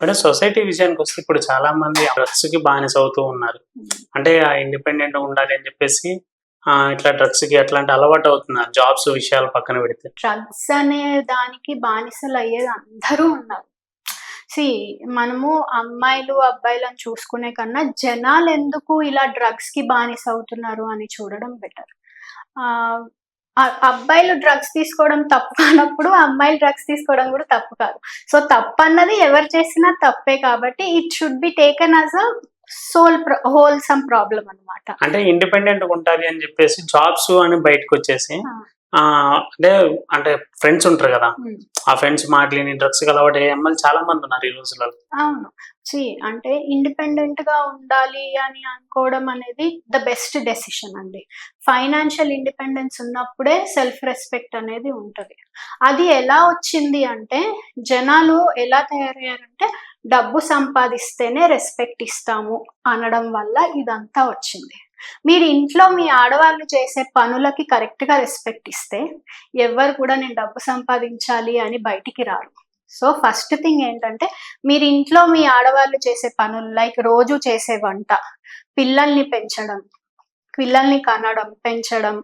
Madam society విషయానికి వస్తే ఇప్పుడు చాలా మంది డ్రగ్స్కి బానిస అవుతూ ఉన్నారు. అంటే ఇండిపెండెంట్ ఉండాలి అని చెప్పేసి ఇట్లా డ్రగ్స్కి అట్లాంటి అలవాటు అవుతున్నారు జాబ్స్ విషయాలు పక్కన పెడితే. డ్రగ్స్ అనే దానికి బానిసలు అయ్యేది అందరూ ఉన్నారు. సి మనము అమ్మాయిలు అబ్బాయిలను చూసుకునే కన్నా జనాలు ఎందుకు ఇలా డ్రగ్స్కి బానిస అవుతున్నారు అని చూడడం బెటర్ అబ్బాయిలు డ్రగ్స్ తీసుకోవడం తప్పు కానప్పుడు అమ్మాయిలు డ్రగ్స్ తీసుకోవడం కూడా తప్పు కాదు. సో తప్పు అన్నది ఎవరు చేసినా తప్పే కాబట్టి it should be taken as a sole wholesome problem అన్నమాట. అంటే ఇండిపెండెంట్ ఉండాలి అని చెప్పేసి జాబ్స్ అని బయటకు వచ్చేసి అంటే అంటే ఫ్రెండ్స్ ఉంటారు కదా. ఆ ఫ్రెండ్స్ మాటలేని డ్రగ్స్ అలవాటు అమ్మాయిలు చాలా మంది ఉన్నారు ఈ రోజులలో. అవును. సి అంటే ఇండిపెండెంట్గా ఉండాలి అని అనుకోవడం అనేది ద బెస్ట్ డెసిషన్ అండి. ఫైనాన్షియల్ ఇండిపెండెన్స్ ఉన్నప్పుడే సెల్ఫ్ రెస్పెక్ట్ అనేది ఉంటుంది. అది ఎలా వచ్చింది అంటే జనాలు ఎలా తయారయ్యారంటే డబ్బు సంపాదిస్తేనే రెస్పెక్ట్ ఇస్తాము అనడం వల్ల ఇదంతా వచ్చింది. మీరు ఇంట్లో మీ ఆడవాళ్ళు చేసే పనులకి కరెక్ట్గా రెస్పెక్ట్ ఇస్తే ఎవరు కూడా నేను డబ్బు సంపాదించాలి అని బయటికి రారు. సో ఫస్ట్ థింగ్ ఏంటంటే మీరు ఇంట్లో మీ ఆడవాళ్ళు చేసే పనులు లైక్ రోజు చేసే వంట పిల్లల్ని పెంచడం పిల్లల్ని కనడం పెంచడం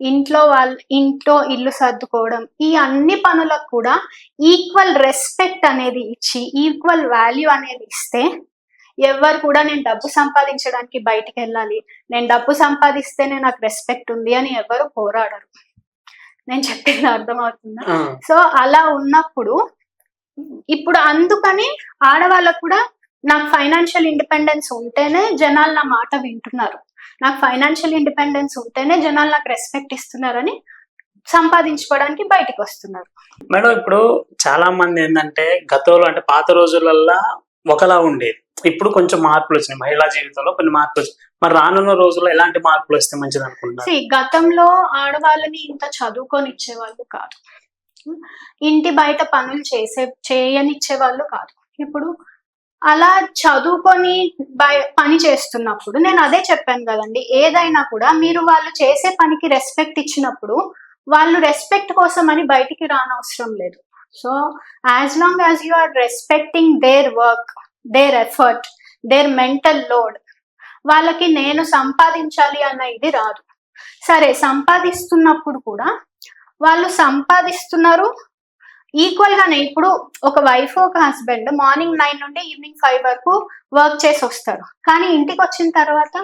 ఇంట్లో వాళ్ళ ఇంట్లో ఇల్లు సర్దుకోవడం ఈ అన్ని పనులకు కూడా ఈక్వల్ రెస్పెక్ట్ అనేది ఇచ్చి ఈక్వల్ వాల్యూ అనేది ఇస్తే ఎవరు కూడా నేను డబ్బు సంపాదించడానికి బయటికి వెళ్ళాలి. నేను డబ్బు సంపాదిస్తేనే నాకు రెస్పెక్ట్ ఉంది అని ఎవరు పోరాడరు. నేను చెప్పింది అర్థమవుతుందా? సో అలా ఉన్నప్పుడు ఇప్పుడు అందుకని ఆడవాళ్ళకు కూడా నాకు ఫైనాన్షియల్ ఇండిపెండెన్స్ ఉంటేనే జనాలు నా మాట వింటున్నారు. నాకు ఫైనాన్షియల్ ఇండిపెండెన్స్ ఉంటేనే జనాలు నాకు రెస్పెక్ట్ ఇస్తున్నారని సంపాదించుకోవడానికి బయటకు వస్తున్నారు. మేడం ఇప్పుడు చాలా మంది ఏంటంటే గతంలో అంటే పాత రోజులల్లో ఒకలా ఉండేది. ఇప్పుడు కొంచెం మార్పులు వచ్చినాయి. మహిళా జీవితంలో కొన్ని మార్పులు వచ్చినాయి మరి రానున్న రోజుల్లో ఎలాంటి మార్పులు వస్తే మంచిది అనుకుంటున్నారు? గతంలో ఆడవాళ్ళని ఇంత చదువుకొని ఇచ్చేవాళ్ళు కాదు. ఇంటి బయట పనులు చేసే చేయనిచ్చే వాళ్ళు కాదు. ఇప్పుడు అలా చదువుకొని బయ పని చేస్తున్నప్పుడు నేను అదే చెప్పాను కదండి ఏదైనా కూడా మీరు వాళ్ళు చేసే పనికి రెస్పెక్ట్ ఇచ్చినప్పుడు వాళ్ళు రెస్పెక్ట్ కోసం అని బయటికి రానవసరం లేదు. So as long as you are respecting their work their effort their mental load వాళ్ళకి నేను సంపాదించాలి అన్న ఇది రాదు. సరే సంపాదిస్తున్నప్పుడు కూడా వాళ్ళు సంపాదిస్తున్నారు. ఈక్వల్ గానే ఇప్పుడు ఒక వైఫ్ ఒక హస్బెండ్ మార్నింగ్ నైన్ నుండి ఈవినింగ్ ఫైవ్ వరకు వర్క్ చేసి వస్తారు కానీ ఇంటికి వచ్చిన తర్వాత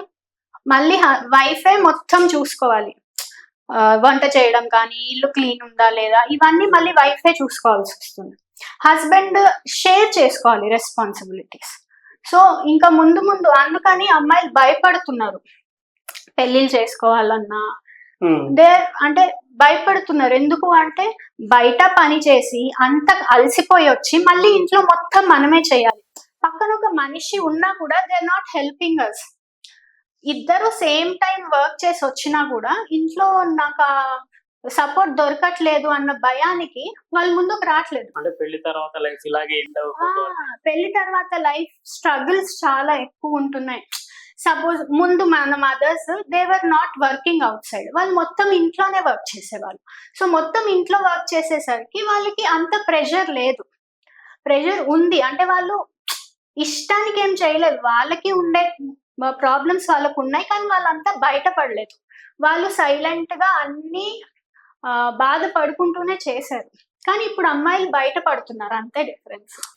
మళ్ళీ వైఫే మొత్తం చూసుకోవాలి. వంట చేయడం కానీ ఇల్లు క్లీన్ ఉందా లేదా ఇవన్నీ మళ్ళీ వైఫే చూసుకోవాల్సి వస్తుంది. హస్బెండ్ షేర్ చేసుకోవాలి రెస్పాన్సిబిలిటీస్. సో ఇంకా ముందు ముందు అందుకని అమ్మాయిలు భయపడుతున్నారు. పెళ్ళిళ్ళు చేసుకోవాలన్నా. దే అంటే భయపడుతున్నారు. ఎందుకు అంటే బయట పని చేసి అంత అలసిపోయి వచ్చి మళ్ళీ ఇంట్లో మొత్తం మనమే చేయాలి. పక్కన ఒక మనిషి ఉన్నా కూడా దే నాట్ హెల్పింగ్ అస్ ఇద్దరు సేమ్ టైం వర్క్ చేసి వచ్చినా కూడా ఇంట్లో నాకు సపోర్ట్ దొరకట్లేదు అన్న భయానికి వాళ్ళు ముందుకు రావట్లేదు. అంటే పెళ్ళి తర్వాత లైఫ్ ఇలాగే పెళ్ళి తర్వాత లైఫ్ స్ట్రగుల్స్ చాలా ఎక్కువ ఉంటున్నాయి. సపోజ్ ముందు మన mothers they were not working outside వాళ్ళు మొత్తం ఇంట్లోనే వర్క్ చేసేవాళ్ళు. సో మొత్తం ఇంట్లో వర్క్ చేసేసరికి వాళ్ళకి అంత ప్రెషర్ లేదు. ప్రెషర్ ఉంది. అంటే వాళ్ళు ఇష్టానికి ఏం చేయలేదు. వాళ్ళకి ఉండే ప్రాబ్లమ్స్ వాళ్ళకు ఉన్నాయి కానీ వాళ్ళంతా బయటపడలేదు. వాళ్ళు సైలెంట్గా అన్ని ఆ, బాధపడుకుంటూనే చేశారు. కానీ ఇప్పుడు అమ్మాయిలు బయటపడుతున్నారు అంతే డిఫరెన్స్